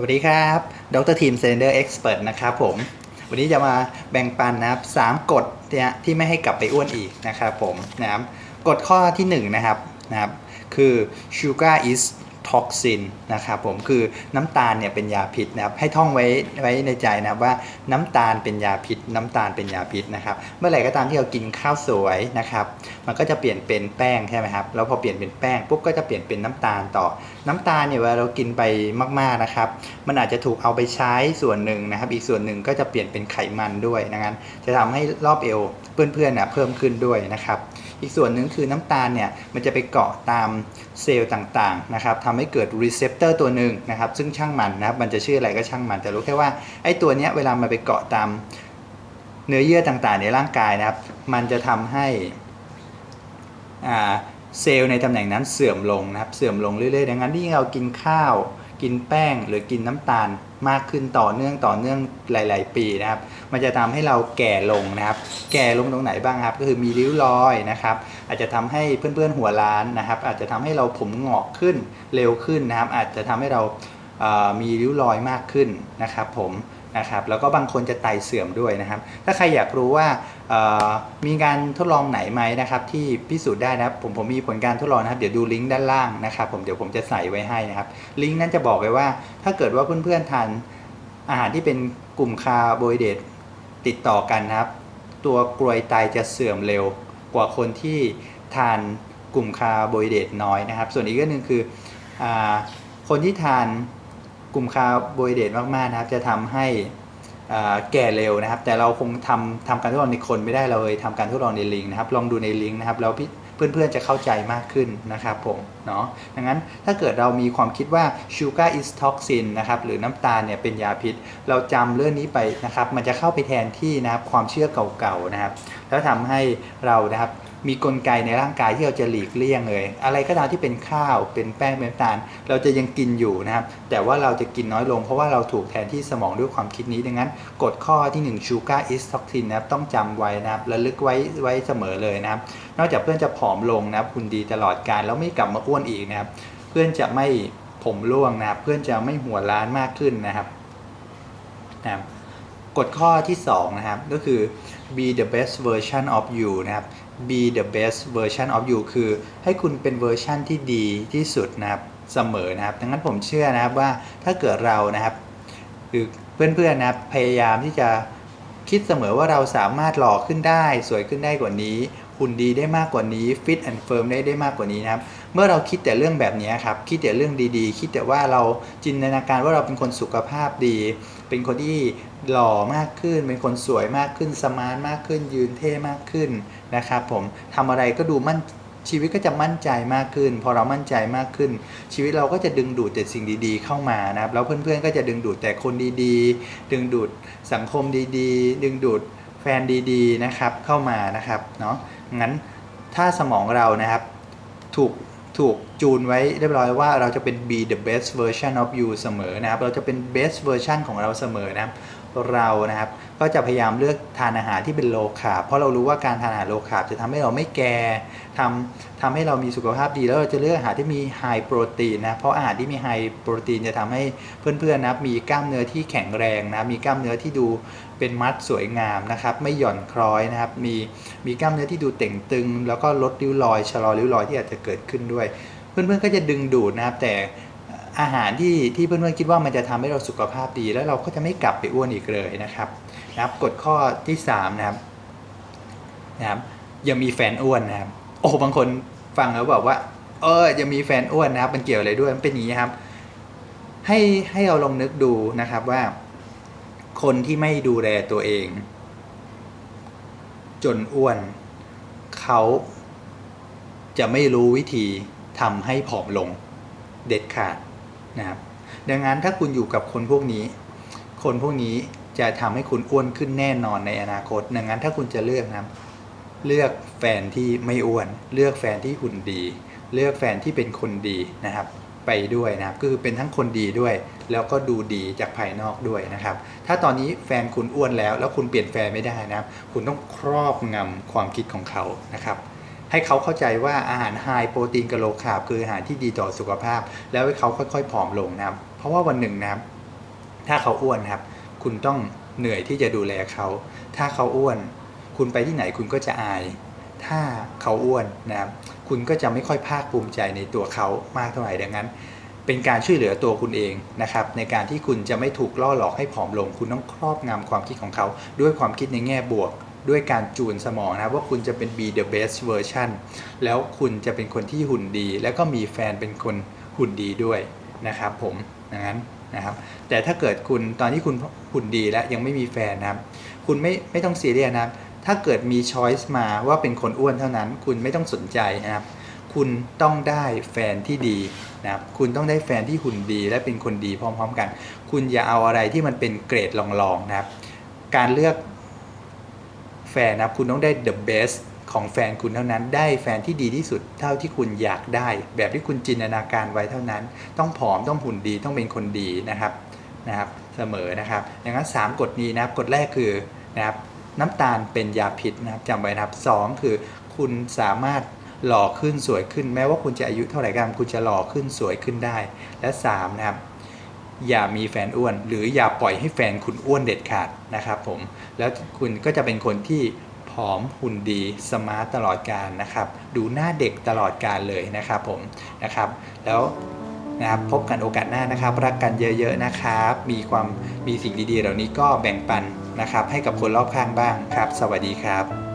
สวัสดีครับ ดรทีมเซนเดอร์เอ็กซ์เพรสนะครับผม วันนี้จะมาแบ่งปันนะครับสามกฎเนี่ยที่ไม่ให้กลับไปอ้วนอีกนะครับผมนะครับกฎข้อที่หนึ่งนะครับนะครับ คือ sugar is toxin นนะครับผมคือน้ำตาลเนี่ยเป็นยาพิษนะครับให้ท่องไว้ไว้ในใจนะครับว่าน้ำตาลเป็นยาพิษ น้ำตาลเป็นยาพิษนะครับเมื่อไหร่ก็ตามที่เรากินข้าวสวยนะครับมันก็จะเปลี่ยนเป็นแป้งใช่ไหมครับแล้วพอเปลี่ยนเป็นแป้งปุ๊บก็จะเปลี่ยนเป็นน้ำตาลต่อ น้ำตาลเนี่ยเวลาเรากินไปมากๆนะครับมันอาจจะถูกเอาไปใช้ส่วนหนึ่งนะครับ อีกส่วนหนึ่งก็จะเปลี่ยนเป็นไขมันด้วยนะงั้นจะทำให้รอบเอวเพื่อนๆนะเพิ่มขึ้นด้วยนะครับ อีกส่วนหนึ่งคือน้ำตาลเนี่ยมันจะไปเกาะตามเซลล์ต่างๆนะครับทำให้เกิดรีเซพเตอร์ตัวหนึ่งนะครับซึ่งช่างมันนะครับมันจะชื่ออะไรก็ช่างมัน แต่รู้แค่ว่าไอ้ตัวเนี้ยเวลามันไปเกาะตามเนื้อเยื่อต่างๆ ในร่างกายนะครับ มันจะทำให้เซลล์ในตำแหน่งนั้นเสื่อมลงนะครับ เสื่อมลงเรื่อยๆ ดังนั้นที่เรากินข้าว กินแป้งหรือกินน้ำตาลมากขึ้นต่อเนื่องต่อเนื่องหลาย ๆ ปีนะครับ มันจะทำให้เราแก่ลงนะครับ แก่ลงตรงไหนบ้างครับ ก็คือมีริ้วรอยนะครับ อาจจะทำให้เพื่อน ๆ หัวล้านนะครับ อาจจะทำให้เราผมหงอกขึ้นเร็วขึ้นนะครับ อาจจะทำให้เรามีริ้วรอยมากขึ้นนะครับ ผม นะครับแล้วก็บางคนจะไตเสื่อมด้วยนะครับ ถ้าใครอยากรู้ว่ามีการทดลองไหนไหมนะครับ ที่พิสูจน์ได้นะครับผมผมมีผลการทดลองนะครับเดี๋ยวดูลิงก์ด้านล่างนะครับ ผมเดี๋ยวผมจะใส่ไว้ให้นะครับ ลิงก์นั้นจะบอกไว้ว่า ถ้าเกิดว่าเพื่อนๆทานอาหารที่เป็นกลุ่มคาร์โบไฮเดรตติดต่อกันนะครับ ตัวกรวยไตจะเสื่อมเร็วกว่าคนที่ทานกลุ่มคาร์โบไฮเดรตน้อยนะครับ ส่วนอีกเรื่องหนึ่งคืออคนที่ทาน กลุ่มคาร์โบไฮเดรตมากๆนะครับ จะทำให้แก่เร็วนะครับ แต่เราคงทำทำการทดลองในคนไม่ได้เราเลยทำการทดลองในลิงนะครับ ลองดูในลิงนะครับแล้วพี่เพื่อนๆจะเข้าใจมากขึ้นนะครับผมเนาะดังนั้นถ้าเกิดเรามีความคิดว่า sugar is toxin นะครับหรือน้ำตาลเนี่ยเป็นยาพิษ เราจำเรื่องนี้ไปนะครับ มันจะเข้าไปแทนที่นะครับความเชื่อเก่าๆนะครับ แล้วทำให้เรานะครับ มีกลไกในร่างกายที่เราจะหลีกเลี่ยงเลย อะไรก็ตามที่เป็นข้าวเป็นแป้งเป็นน้ำตาล เราจะยังกินอยู่นะครับ แต่ว่าเราจะกินน้อยลง เพราะว่าเราถูกแทนที่สมองด้วยความคิดนี้ดังนั้นกฎข้อที่ 1 sugar is toxin นะครับต้องจำไว้นะครับระลึกไว้ไว้เสมอเลยนะครับ นอกจากเพื่อนจะผอมลงนะครับคุณดีตลอดการแล้วไม่กลับมาอ้วนอีกนะครับ เพื่อนจะไม่ผมร่วงนะครับ เพื่อนจะไม่หัวล้านมากขึ้นนะครับนะครับกฎข้อที่2นะครับก็คือ be the best version of you นะครับ be the best version of you คือให้คุณเป็นเวอร์ชั่นที่ดีที่สุดนะครับเสมอนะครับ ดังนั้นผมเชื่อนะครับว่าถ้าเกิดเรานะครับคือเพื่อนๆนะครับพยายามที่จะคิดเสมอว่าเราสามารถหล่อขึ้นได้ สวยขึ้นได้กว่านี้หุ่นดีได้มากกว่านี้ fit and firm ได้ได้มากกว่านี้นะครับ เมื่อเราคิดแต่เรื่องแบบนี้ครับ คิดแต่เรื่องดีๆ คิดแต่ว่าเราจินตนาการว่าเราเป็นคนสุขภาพดี เป็นคนที่หล่อมากขึ้น เป็นคนสวยมากขึ้น สมาร์ทมากขึ้น ยืนเท่มากขึ้น นะครับผมทำอะไรก็ดูมั่นชีวิตก็จะมั่นใจมากขึ้น พอเรามั่นใจมากขึ้น ชีวิตเราก็จะดึงดูดแต่สิ่งดีๆเข้ามานะครับแล้วเพื่อนๆก็จะดึงดูดแต่คนดีๆ ดึงดูดสังคมดีๆ ดึงดูดแฟนดีๆนะครับเข้ามานะครับเนาะงั้นถ้าสมองเรานะครับถูกถูกจูนไว้เรียบร้อยว่าเราจะเป็น be the best version of you เสมอนะครับ เราจะเป็น best version ของเราเสมอนะครับ เรานะครับ ก็จะพยายามเลือกทานอาหารที่เป็นโลคาร์บเพราะเรารู้ว่าการทานอาหารโลคาร์บจะทำให้เราไม่แก่ทำทำให้เรามีสุขภาพดี แล้วเราจะเลือกอาหารที่มีไฮโปรตีนนะเพราะอาหารที่มีไฮโปรตีนจะทำให้เพื่อนๆนะมีกล้ามเนื้อที่แข็งแรงนะมีกล้ามเนื้อที่ดูเป็นมัดสวยงามนะครับ ไม่หย่อนคล้อยนะครับ มีมีกล้ามเนื้อที่ดูเต่งตึง แล้วก็ลดริ้วรอยชะลอริ้วรอยที่อาจจะเกิดขึ้นด้วย เพื่อนๆก็จะดึงดูดนะครับแต่ อาหารที่ที่เพื่อนๆคิดว่ามันจะทำให้เราสุขภาพดี แล้วเราก็จะไม่กลับไปอ้วนอีกเลยนะครับนะครับกฎข้อที่3นะครับนะครับอย่ามีแฟนอ้วนนะครับ โอ้บางคนฟังแล้วบอกว่า เอออย่ามีแฟนอ้วนนะครับ มันเกี่ยวอะไรด้วยมันเป็นอย่างนี้ครับ ให้ให้เราลองนึกดูนะครับว่า คนที่ไม่ดูแลตัวเอง จนอ้วนเขาจะไม่รู้วิธีทำให้ผอมลงเด็ดขาด นะครับดังนั้นถ้าคุณอยู่กับคนพวกนี้ คนพวกนี้จะทำให้คุณอ้วนขึ้นแน่นอนในอนาคต ดังนั้นถ้าคุณจะเลือกนะเลือกแฟนที่ไม่อ้วน เลือกแฟนที่หุ่นดี เลือกแฟนที่เป็นคนดีนะครับ ไปด้วยนะครับก็คือเป็นทั้งคนดีด้วย แล้วก็ดูดีจากภายนอกด้วยนะครับ ถ้าตอนนี้แฟนคุณอ้วนแล้ว แล้วคุณเปลี่ยนแฟนไม่ได้นะครับ คุณต้องครอบงำความคิดของเขานะครับ ให้เขาเข้าใจว่าอาหารไฮโปรตีนกับโลคาร์บคืออาหารที่ดีต่อสุขภาพ แล้วให้เขาค่อยๆผอมลงนะครับ เพราะว่าวันหนึ่งนะครับ ถ้าเขาอ้วนครับ คุณต้องเหนื่อยที่จะดูแลเขา ถ้าเขาอ้วน คุณไปที่ไหนคุณก็จะอาย ถ้าเขาอ้วนนะครับคุณก็จะไม่ค่อยภาคภูมิใจในตัวเขามากเท่าไหร่ดังนั้น เป็นการช่วยเหลือตัวคุณเองนะครับ ในการที่คุณจะไม่ถูกล่อหลอกให้ผอมลง คุณต้องครอบงำความคิดของเขา ด้วยความคิดในแง่บวก ด้วยการจูนสมองนะครับว่าคุณจะเป็น be the best version แล้วคุณจะเป็นคนที่หุ่นดี แล้วก็มีแฟนเป็นคนหุ่นดีด้วยนะครับผมดังนั้นนะครับ แต่ถ้าเกิดคุณตอนที่คุณหุ่นดีแล้วยังไม่มีแฟนนะครับ คุณไม่ไม่ต้องซีเรียสนะครับ ถ้าเกิดมีช้อยส์มาว่าเป็นคนอ้วนเท่านั้น คุณไม่ต้องสนใจนะครับ คุณต้องได้แฟนที่ดีนะครับ คุณต้องได้แฟนที่หุ่นดีและเป็นคนดีพร้อม ๆ กัน คุณอย่าเอาอะไรที่มันเป็นเกรดรองๆนะครับ การเลือก ฟนนะครับ คุณต้องได้ the best ของแฟนคุณเท่านั้น ได้แฟนที่ดีที่สุดเท่าที่คุณอยากได้ แบบที่คุณจินตนาการไว้เท่านั้น ต้องผอมต้องหุ่นดีต้องเป็นคนดีนะครับนะครับเสมอนะครับดังนั้น3กฎนี้นะครับกฎแรกคือนะครับน้ำตาลเป็นยาพิษนะครับจำไว้นะครับสองคือคุณสามารถหล่อขึ้นสวยขึ้น แม้ว่าคุณจะอายุเท่าไหร่ก็ตามคุณจะหล่อขึ้นสวยขึ้นได้ และสามนะครับ อย่ามีแฟนอ้วน หรืออย่าปล่อยให้แฟนคุณอ้วนเด็ดขาดนะครับผมแล้วคุณก็จะเป็นคนที่ผอมหุ่นดีสมาร์ตตลอดการนะครับ ดูหน้าเด็กตลอดการเลยนะครับผมนะครับ แล้วนะครับพบกันโอกาสหน้านะครับ รักกันเยอะๆนะครับ มีความมีสิ่งดีๆ เหล่านี้ก็แบ่งปันนะครับ ให้กับคนรอบข้างบ้างครับ สวัสดีครับ